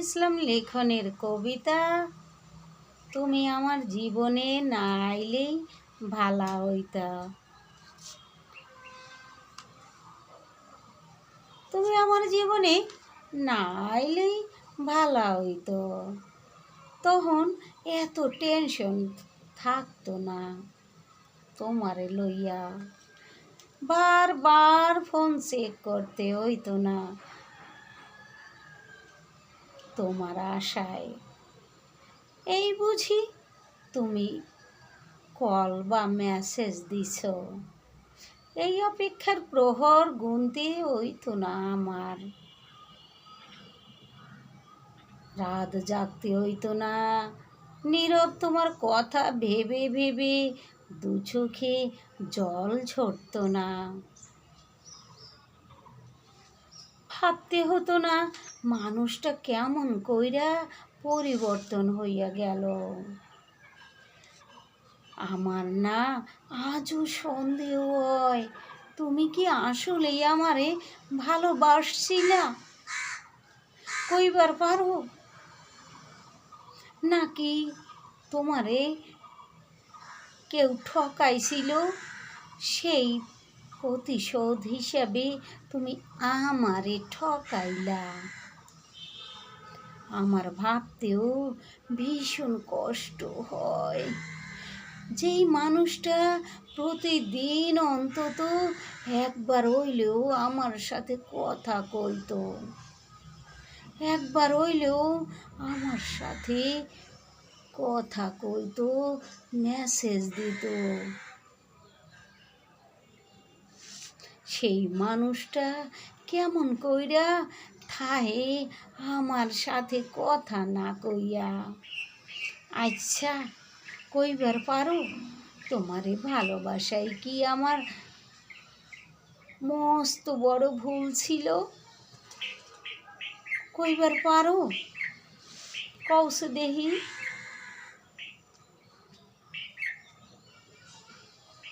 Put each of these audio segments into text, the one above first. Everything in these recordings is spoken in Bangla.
ইসলাম লেখনের কবিতা। তুমি আমার জীবনে না আইলেই ভালা হইতা। তুমি আমার জীবনে না আইলেই ভালা হইতো। তখন এত টেনশন থাকতো না তোমারে লইয়া। বারবার ফোন চেক করতে হইতো না। তোমার আশায়। এই বুঝি তুমি কল বা মেসেজ দিছ। এই অপেক্ষার প্রহর গুনতে হইতো না আমার। রাত জাগতে হইতো না। নীরব তোমার কথা ভেবে ভেবে দু চোখে জল ঝরতো না। ভাবতে হতো না। মানুষটা কেমন কইরা পরিবর্তন হইয়া গেল। আমার না আজও সন্দেহ হয়, তুমি কি আসলেই আমারে ভালোবাসছিলা কইবার পারো? নাকি তোমারে কেউ ঠকাইছিল? সেই প্রতিশোধ হিসাবে তুমি আমারে ঠকাইলা। আমার ভাবতেও ভীষণ কষ্ট হয়। যেই মানুষটা প্রতিদিন অন্তত একবার হইলেও আমার সাথে কথা কইতো, একবার হইলেও আমার সাথে কথা কইতো মেসেজ দিত। সেই মানুষটা কেমন কইরা থাহে আমার সাথে কথা না কইয়া। আচ্ছা কইবার পারো? তোমারে ভালোবাসাই কি আমার? মস্ত বড় ভুল ছিল। কইবার পারো? কৌশ দেহি।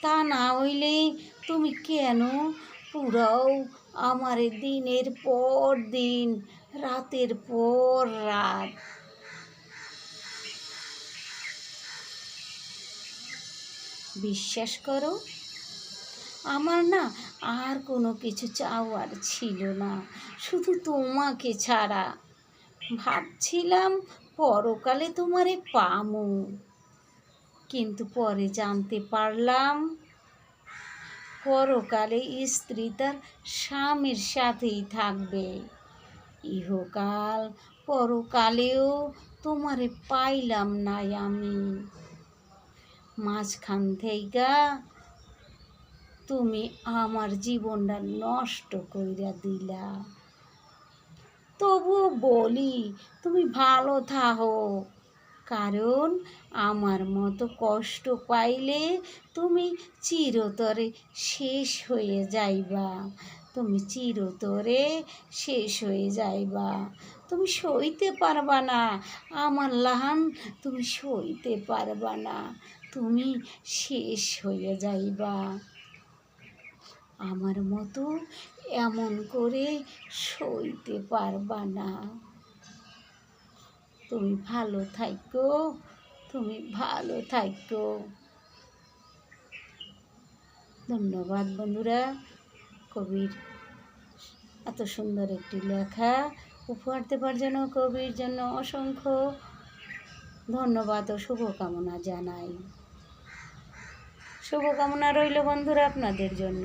তা না হইলে তুমি কেন পুরাও আমার দিনের পর দিন, রাতের পর রাত। বিশ্বাস করো, আমার না আর কোনো কিছু চাওয়ার ছিল না, শুধু তোমাকে ছাড়া। ভাবছিলাম পরকালে তোমারে পামু, কিন্তু পরে জানতে পারলাম পরকালে স্ত্রী তার স্বামীর সাথেই থাকবে। ইহকাল পরকালেও তোমারে পাইলাম না আমি। মাঝখান থেকে তুমি আমার জীবনটা নষ্ট কইরা দিলা। তবুও বলি, তুমি ভালো থাকো কারণ আমার মতো কষ্ট পাইলে তুমি চিরতরে শেষ হয়ে যাইবা। তুমি চিরতরে শেষ হয়ে যাইবা। তুমি সইতে পারবা না। আমার লাহান, তুমি সইতে পারবা না। তুমি শেষ হয়ে যাইবা। আমার মতো এমন করে সইতে পারবা না। তুমি ভালো থাকো তুমি ভালো থাকো ধন্যবাদ বন্ধুরা, কবির এত সুন্দর একটি লেখা, উপহার দেবার জন্য কবির জন্য অসংখ্য ধন্যবাদ ও শুভকামনা জানাই। শুভকামনা রইল বন্ধুরা আপনাদের জন্য।